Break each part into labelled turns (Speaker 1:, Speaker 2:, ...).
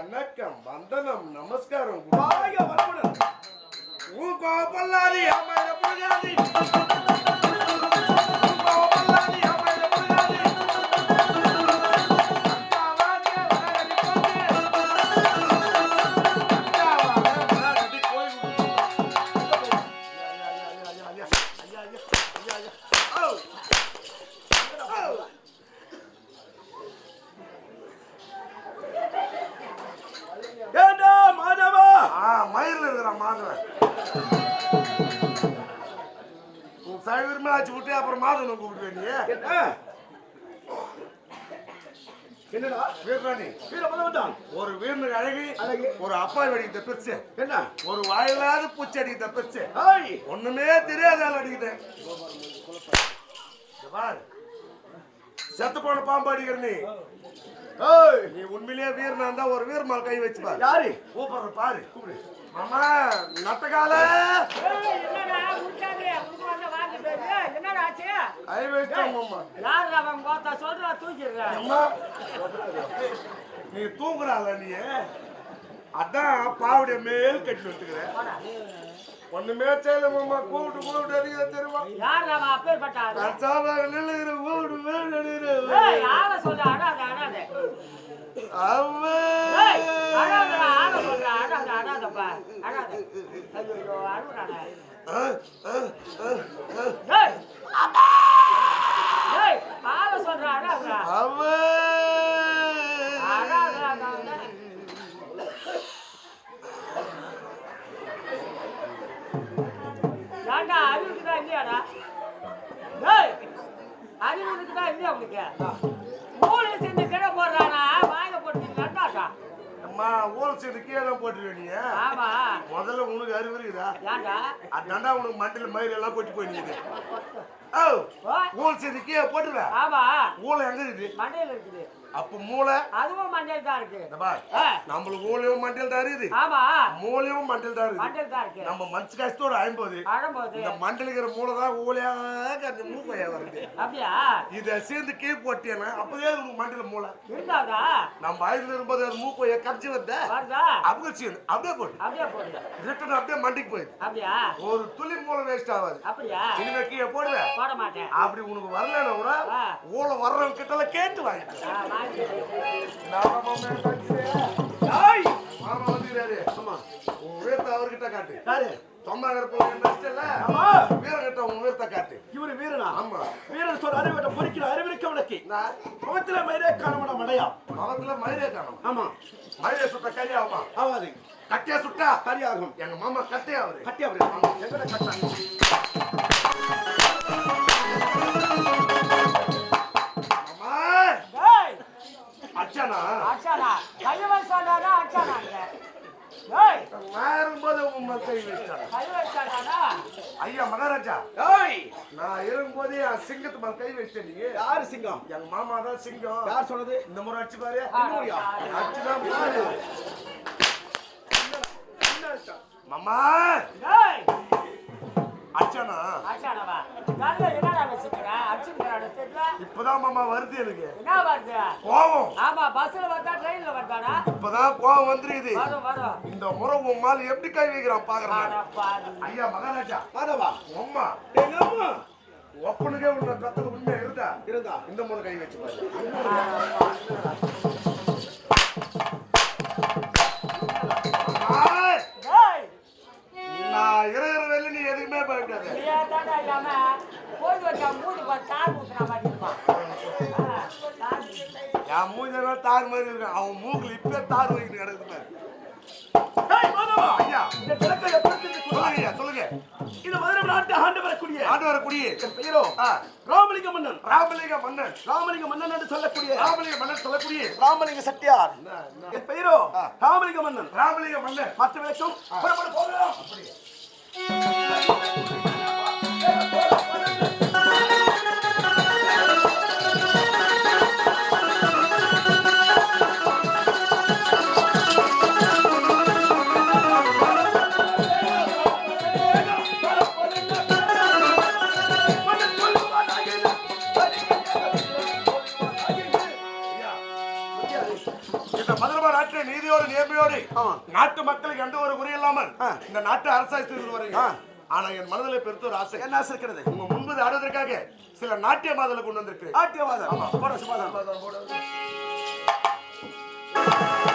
Speaker 1: வணக்கம் வந்தனம் நமஸ்காரம்
Speaker 2: வாழ்க வளமுடன்
Speaker 1: ஊ ஆச்சு விட்டு அப்புறம் மாதவனை கூப்பிடுவேன் நீ
Speaker 2: என்ன? என்னடா?
Speaker 1: வீரராணி
Speaker 2: வீர பலவன்
Speaker 1: ஒரு வீரனுக்கு அழகி
Speaker 2: அழகு.
Speaker 1: ஒரு அப்பா வெடிக்கிட்ட பெருசு.
Speaker 2: என்ன?
Speaker 1: ஒரு வாயிலாத பூச்சி அடிக்கிட்ட பெருசு. ஒண்ணுமே தெரியாத ஆள் அடிக்குது செத்து போன பாம்பு அடிக்கிற நீ. நீ உண்மையிலேயே வீரனா இருந்தா ஒரு வீர மேல கை வச்சு பாரு.
Speaker 2: யாரு?
Speaker 1: கூப்பிடுற பாரு மாமா நட்டகால கை வச்சிட்டோம் மாமா.
Speaker 3: யாரு அவன் பார்த்தா சொல்றா தூக்கிடுறேன்
Speaker 1: அம்மா நீ தூங்குறால நீ? அதான் பாவுடைய மேல் கட்டி வச்சுக்கிற ஒண்ணுமே செய்யல மாமா கூப்பிட்டு கூப்பிட்டு அடிக்கிற தெரியுமா
Speaker 3: யாரு அவன் அப்பேற்பட்டாரு
Speaker 1: நான் சாப்பாடு நில்லுகிற கூப்பிட்டு மேல் அடிக்கிற
Speaker 3: ஏய் யார சொல்ற? அடாத அடாத ஏய் அடாத ஆட சொல்ற? அடாத அடாதப்பா அடாத ஐயோ அழுகுறானே ஏய் ஏய் ஆட சொல்ற அடாத அடாத அடாத ஏன்டா அறிவு இருக்குதா இல்லையாடா ஏய் அறிவு இருக்குதா இல்லையா உனக்கு மூளை சேர்ந்து கிட போடுறானா வாயில போட்டு நட்டாட்டா
Speaker 1: அம்மா ஊர் சைடு கீழே போட்டுருவே நீ?
Speaker 3: ஆமா.
Speaker 1: முதல்ல உனக்கு அறிவு இருக்குதா அதாண்டா உனக்கு மண்டில மயிர் எல்லாம் கொட்டி போய் நிக்குது ஓ.
Speaker 3: ஓ,
Speaker 1: ஊர் சைடு கீழே போட்டுருவேன்
Speaker 3: ஆமா.
Speaker 1: ஊழல் எங்க இருக்குது?
Speaker 3: மண்டையில இருக்குது.
Speaker 1: அப்ப மூளை
Speaker 3: அதுவும் மண்டையில் தான் இருக்கு.
Speaker 1: நம்மளுக்கு ஊழையும் மண்டியில் தான் இருக்குது.
Speaker 3: ஆமா.
Speaker 1: மூளையும் மண்டியில் தான் இருக்குது.
Speaker 3: மண்டையில் தான் இருக்கு.
Speaker 1: நம்ம மனசு கஷ்டத்தோட ஐம்பது
Speaker 3: அழும்போது.
Speaker 1: இந்த மண்டில் இருக்கிற மூளை தான் ஊழையாக அந்த மூக்கையா வருது.
Speaker 3: அப்படியா?
Speaker 1: இதை சேர்ந்து கீழ் போட்டியனா அப்பவே உனக்கு மண்டில மூளை.
Speaker 3: இருந்தாதா?
Speaker 1: நம்ம வயதுல இருக்கும்போது அது மூக்கைய கரைச்சி வந்த
Speaker 3: வருதா?
Speaker 1: அப்படியே சேர்ந்து அப்படியே போட்டு
Speaker 3: அப்படியே போடுங்க
Speaker 1: ரிட்டன் அப்படியே மண்டிக்கு போயிடுது
Speaker 3: அப்படியா?
Speaker 1: ஒரு துளி மூளை வேஸ்ட் ஆகாது.
Speaker 3: அப்படியா?
Speaker 1: இனிமே கீழே போடுவேன்
Speaker 3: போட மாட்டேன்.
Speaker 1: அப்படி உனக்கு வரலன்னா கூட. ஊழ வர்றவங்க கிட்ட கேட்டு வாங்கிட்டு அவர்கிட்ட காட்டு
Speaker 2: யாரு
Speaker 1: இருக்கிற நஷ்டம் இல்ல
Speaker 2: ஆமா
Speaker 1: வீரங்கிட்ட உன் வீரத்தை காட்டு
Speaker 2: இவரு வீரனா
Speaker 1: ஆமா
Speaker 2: வீரன் சொல்ற அறிவிட்ட பொறிக்கிற அறிவிக்க விளக்கி
Speaker 1: நான்
Speaker 2: முகத்துல மயிரே காணமட மடையா
Speaker 1: அவத்துல மயிரே காணும்
Speaker 2: ஆமா
Speaker 1: மயிரை சுட்ட கரியாகுமா
Speaker 2: ஆவாது
Speaker 1: கட்டியா சுட்டா?
Speaker 2: சரியாகும்
Speaker 1: எங்க மாமா கட்டையா அவரு.
Speaker 2: கட்டி அவரு.
Speaker 1: எங்கட கட்டாங்க? அச்சானா
Speaker 3: அடிச்சானா? கையவன் சொன்னானா, அடிச்சானாங்க? டேய்,
Speaker 1: நான் இருக்கும்போது உன் மேல கை வச்சாங்க
Speaker 3: கையவன் சொன்னானா?
Speaker 1: ஐயா மகாராஜா.
Speaker 2: ஹாய்
Speaker 1: நான் இருக்கும்போதே என் சிங்கத்து மேல கை வச்சிட்டேன் நீ.
Speaker 2: யாரு சிங்கம்?
Speaker 1: எங்க மாமா தான் சிங்கம்.
Speaker 2: யார் சொன்னது?
Speaker 1: இந்த முறை அடிச்சு பாரு. அடிச்சுதான் பாரு. மாமா!
Speaker 3: டேய்,
Speaker 1: அச்சானா?
Speaker 3: கல்ல என்னடா?
Speaker 1: இப்பதான் மாமா வருது எனக்கு.
Speaker 3: என்ன வருது?
Speaker 1: கோவம்.
Speaker 3: ஆமா, பஸ்ல வந்தா, ட்ரெயின்ல வந்தானா?
Speaker 1: இப்பதான் கோவம்
Speaker 3: வரும், வரும்.
Speaker 1: இந்த முறை உன் மேல எப்படி கை வைக்கிறான் பாக்குறேன். ஐயா மகாராஜா.
Speaker 2: மாதவா
Speaker 1: அம்மா.
Speaker 2: எங்க அம்மா?
Speaker 1: ஒப்பனுக்கே உன்னை பெத்தது உண்மை இருந்தா?
Speaker 2: இருந்தா.
Speaker 1: இந்த முறை கை வச்சு பாரு. தார் மாதிரி இருக்கு. அவன் மூக்குல இப்பே தார் வைக்கிட்டு கிடக்குது ஐயா
Speaker 2: இந்த கொள்ள?
Speaker 1: சொல்லுங்க ஐயா சொல்லுங்க.
Speaker 2: இது மதுரை நாட்டு ஆண்டு வரக்கூடிய
Speaker 1: ஆண்டு வரக்கூடிய
Speaker 2: என் பெயரோ? ராமலிங்க மன்னன்.
Speaker 1: ராமலிங்க மன்னன்.
Speaker 2: ராமலிங்க மன்னன் என்று சொல்லக்கூடிய
Speaker 1: ராமலிங்க மன்னன் சொல்லக்கூடிய
Speaker 2: ராமலிங்க செட்டியார்? என் பெயரோ? ராமலிங்க மன்னன்.
Speaker 1: ராமலிங்க மன்னன்.
Speaker 2: மற்ற விளக்கம் போகலாம்.
Speaker 1: இந்த
Speaker 2: ஆமா.
Speaker 1: நாட்டு மக்களுக்கு எந்த ஒரு குறை இல்லாமல். இந்த நாட்டை அரசாட்சி வரீங்க. ஆனா என் மனதில் பெருத்த ஒரு ஆசை.
Speaker 2: என்ன ஆசை இருக்கிறது?
Speaker 1: உங்க முன்பது ஆடுவதற்காக சில நாட்டிய மாதல கொண்டு வந்திருக்கிறேன்.
Speaker 2: ஆட்டியவாதம் போட சுபாதம்
Speaker 1: இந்தாலியாக்கிய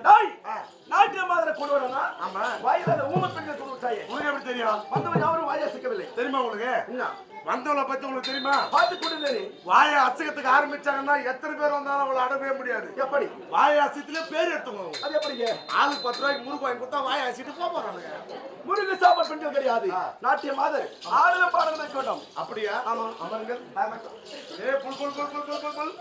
Speaker 2: டேய்
Speaker 1: ஆ,
Speaker 2: நாட்டிய மாதிரி கொண்டு வரனா?
Speaker 1: ஆமா.
Speaker 2: வாயில அந்த ஊம பெண்கள் கொண்டு விட்டாயே
Speaker 1: எப்படி தெரியும்?
Speaker 2: வந்தவன் யாரும் வாயை சிக்கவில்லை
Speaker 1: தெரியுமா உங்களுக்கு? வந்தவளை பத்தி உங்களுக்கு தெரியுமா?
Speaker 2: பார்த்து நீ.
Speaker 1: வாயை அசைக்கிறதுக்கு ஆரம்பிச்சாங்கன்னா எத்தனை பேர் வந்தாலும் அவளை அடவே முடியாது.
Speaker 2: எப்படி?
Speaker 1: வாயை அசைத்துல பேர் எடுத்துங்க அவங்க.
Speaker 2: அது எப்படிங்க
Speaker 1: ஆளுக்கு பத்து ரூபாய்க்கு முறுக்கு வாங்கி கொடுத்தா வாயை அசைட்டு போக போறானுங்க
Speaker 2: முருகு சாப்பாடு பெண்கள் கிடையாது. நாட்டிய மாதர். ஆடுல பாடல் வைக்க வேண்டும்.
Speaker 1: அப்படியா?
Speaker 2: ஆமா.
Speaker 1: அமருங்கள். ஏ புல் புல் புல் புல் புல் புல் புல்.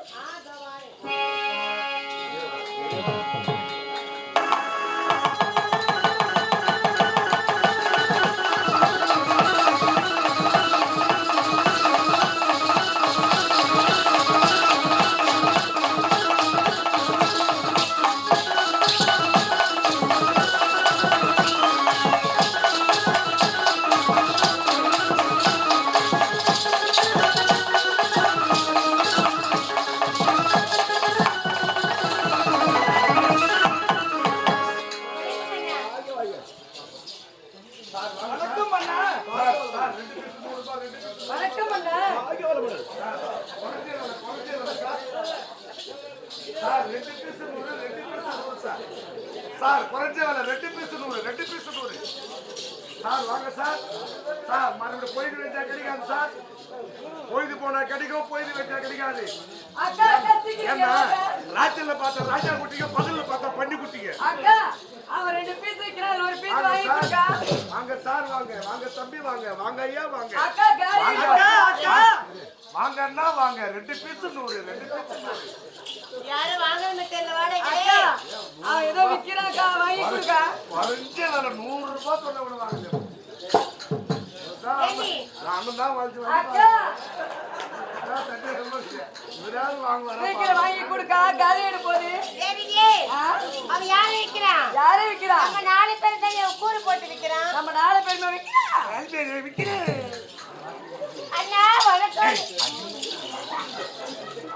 Speaker 1: சார் ரெண்டு பீஸ் நூறு ரெண்டு பீஸ் நூறு சார். சார் குறைஞ்ச வேலை ரெண்டு பீஸ் நூறு ரெண்டு பீஸ் நூறு. சார் வாங்க சார். சார் மறுபடியும் பொய்து வச்சா கிடைக்காது சார். பொய்து போனா கிடைக்கும் பொய்து வச்சா கிடைக்காது. ஏன்னா. ராத்திரில பார்த்தா ராஜா குட்டிங்க பகல்ல பார்த்தா பண்ணி குட்டிங்க
Speaker 3: அக்கா அவன் ரெண்டு பீஸ் வைக்கிறான் ஒரு பீஸ்
Speaker 1: வாங்க
Speaker 3: வாங்கி
Speaker 1: சார்.
Speaker 3: கொடுக்கா
Speaker 1: வாங்க சார் வாங்க. வாங்க தம்பி வாங்க. வாங்க ஐயா வாங்க
Speaker 3: அக்கா காலி
Speaker 1: வாங்க
Speaker 3: அக்கா
Speaker 1: அக்கா வாங்கன்னா வாங்க. ரெண்டு பீஸ் நூறு ரெண்டு பீஸ் நூறு.
Speaker 4: யாரும் வாங்கன்னு தெரியல வாடகை.
Speaker 3: அவன் ஏதோ விக்கிறான்க்கா வாங்கி கொடுக்கா.
Speaker 1: குறைஞ்ச வேலை நூறு ரூபாய் சொன்ன விடுவாங்க.
Speaker 4: ஏண்டி?
Speaker 1: நானும் தான் வாழ்த்து
Speaker 3: வாங்கி கொடுக்கா காலி எடு போது
Speaker 4: சரியே
Speaker 3: ஆ?
Speaker 4: அவன் யாரை விக்கிறான்?
Speaker 3: யாரு விக்கிறா?
Speaker 4: நம்ம நாலு பேர் தான் கூறு போட்டு விக்கிறான்.
Speaker 3: நம்ம நாலு பேருமே விக்கிறா?
Speaker 1: பால் விற்கிறேன்
Speaker 4: அண்ணா வணக்கம்.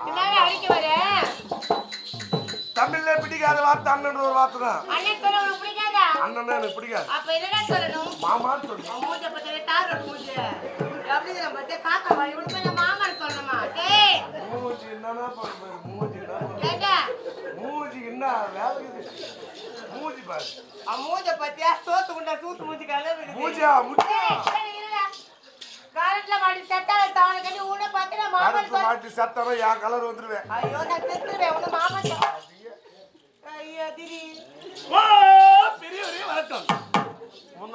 Speaker 4: என்னடா அடிக்க வர?
Speaker 1: தமிழ்ல பிடிக்காத வார்த்தை அண்ணன் ஒரு வார்த்தை தான்.
Speaker 4: அண்ணன் சொல்ல உனக்கு பிடிக்காதா?
Speaker 1: அண்ணன்னா எனக்கு பிடிக்காது.
Speaker 4: அப்ப என்னடா சொல்லணும்?
Speaker 1: மாமான்னு சொல்லு
Speaker 4: அவன் மூஞ்ச பத்தியே தார் ரோடு மூஞ்ச. எப்படி காக்கா வாய் இவனுக்கு என்ன மாமான்னு சொல்லணுமா? டேய்.
Speaker 1: மூஞ்சி என்னன்னா பாரு மூஞ்சி என்ன
Speaker 4: ஏண்டா?
Speaker 1: மூஞ்சி என்ன மூஞ்சி பாரு.
Speaker 3: அவன் மூஞ்ச பத்தியா? சோத்து குண்டா சூத்து மூஞ்சி கலர்
Speaker 1: மூஞ்சியா முட்டியா
Speaker 4: காரட்ல மாட்டி செட்டால தவணை கட்டி உன்னை பார்த்து நான்
Speaker 1: மாட்டி சத்தம் என் கலர் வந்துருவேன்.
Speaker 4: ஐயோ நான் செத்துருவேன். உன்னை மாமான்னு சொல்ல
Speaker 3: ஐயா திரி.
Speaker 2: ஓ, பெரியவரே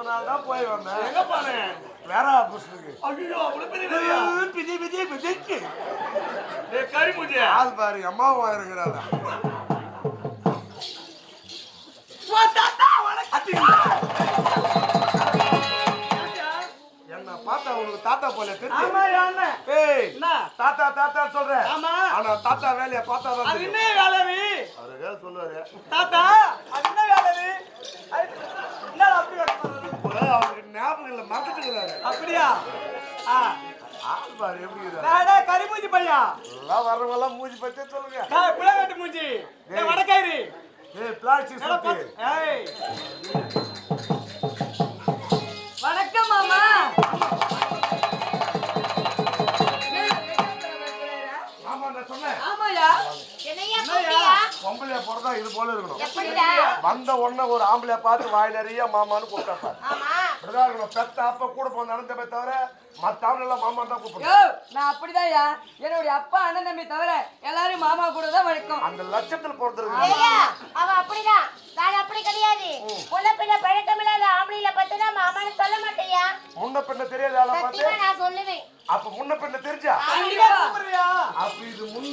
Speaker 1: நாள் தான் போய் வந்தேன்.
Speaker 2: எங்க போனேன்
Speaker 1: வேற ஆபீஸ்க்கு
Speaker 2: ஐயோ அவ்வளவு பெரிய வேலையா?
Speaker 1: பிதி பிதி பிதிக்கு.
Speaker 2: ஏய் கரிமுஜியா
Speaker 1: ஆள் பாரு அம்மாவும் இருக்கிறாள்
Speaker 2: தாத்தா
Speaker 1: போல தெரியும்
Speaker 2: ஆமா அண்ணன்
Speaker 1: ஏய்
Speaker 2: என்ன?
Speaker 1: தாத்தா தாத்தா சொல்றேன்
Speaker 2: ஆமா.
Speaker 1: ஆனா தாத்தா வேலைய பார்த்தா தான்
Speaker 2: அது என்ன வேலை
Speaker 1: அவரு வேலை சொல்லுவாரு.
Speaker 2: தாத்தா அது என்ன வேலை அது
Speaker 1: அவருக்கு ஞாபகம் இல்ல மறந்துட்டுக்கிறாரு.
Speaker 2: அப்படியா? ஆ.
Speaker 1: ஆள் பாரு எப்படி
Speaker 2: கரிமூஞ்சி பையா?
Speaker 1: எல்லாம் வர்றவங்க எல்லாம் மூஞ்சி பத்தி சொல்லுங்க.
Speaker 2: புள்ளகாட்டு மூஞ்சி. வடக்காயிரி
Speaker 1: ஏய் பிளாஸ்டிக்
Speaker 2: ஏய்.
Speaker 1: பிறந்தா இது போல இருக்கணும்.
Speaker 4: எப்படிடா?
Speaker 1: வந்த உடனே ஒரு ஆம்பளைய பார்த்து வாய் நிறைய மாமான்னு கூப்பிட்டாப்பா
Speaker 4: ஆமா.
Speaker 1: இப்படிதான் இருக்கணும். பெத்த அப்ப கூட போன நடந்தமே தவிர மத்த ஆம்பளை எல்லாம் மாமான்னு தான் கூப்பிடணும்.
Speaker 3: யோ நான் அப்படிதான்யா. என்னுடைய அப்பா அண்ணன் தம்பி தவிர எல்லாரும் மாமா கூட தான் வணக்கம்
Speaker 1: அந்த லட்சத்துல பிறந்திருக்கு
Speaker 4: ஐயா அவ அப்படிதான். நான் அப்படி கிடையாது முன்ன பின்ன பழக்கமில்லாத ஆம்பளையில பத்தினா மாமான்னு சொல்ல மாட்டேயா
Speaker 1: முன்ன பின்ன தெரியாத ஆளை பார்த்து?
Speaker 4: நான் சொல்லுவேன்.
Speaker 1: அப்ப முன்ன பின்ன தெரிஞ்சா? அப்ப இது முன்ன.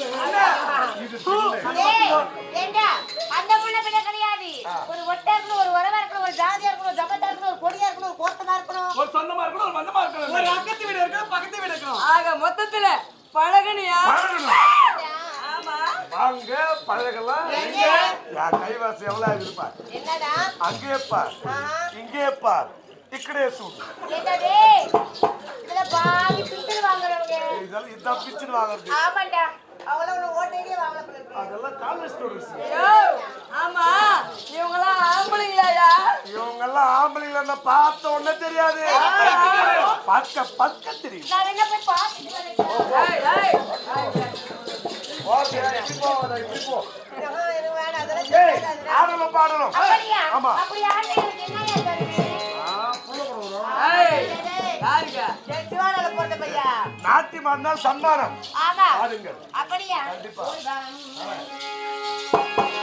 Speaker 1: இது
Speaker 4: ஏண்டா? அந்த முன்ன பின்ன கிடையாது. ஒரு ஒட்டா இருக்கணும் ஒரு உறவா இருக்கணும் ஒரு ஜாதியா இருக்கணும் ஒரு ஜபத்தா இருக்கணும் ஒரு கொடியா இருக்கணும் ஒரு கோத்தமா இருக்கணும்.
Speaker 2: ஒரு சொந்தமா இருக்கணும் ஒரு பந்தமா இருக்கணும். ஒரு அக்கத்து வீடு இருக்கணும் பக்கத்து வீடு இருக்கணும்.
Speaker 3: ஆக மொத்தத்துல
Speaker 1: பழகணும்.
Speaker 3: ஆமா.
Speaker 1: வாங்க பழகலாம் கைவாசி எவ்வளவு இருப்பா
Speaker 4: என்னடா?
Speaker 1: அங்கே பார். இங்கே பார்.
Speaker 4: பிச்சர் வாங்குறவங்க.
Speaker 1: இதெல்லாம் இதான் பிச்சுன்னு வாங்குறது.
Speaker 4: ஆமாண்டா. ஒரு ஓட்டையிலே வாங்கல.
Speaker 1: அதெல்லாம் காலேஜ் ஸ்டூடெண்ட்ஸ்
Speaker 3: ஆமா. இவங்கெல்லாம் ஆம்பளைங்களாயா
Speaker 1: இவங்க எல்லாம் ஆம்பளைங்கள பார்த்த உடனே தெரியாது. பக்க பக்க தெரியும்.
Speaker 4: நான் என்ன போய் வரேன்.
Speaker 3: ஏய்
Speaker 1: ஓகே
Speaker 4: சிவானால பிறந்த பையன்.
Speaker 1: நாட்டியம் ஆடினால் சன்மானம்.
Speaker 4: ஆமா.
Speaker 1: ஆடுங்கள்
Speaker 4: அப்படியா?
Speaker 1: கண்டிப்பா.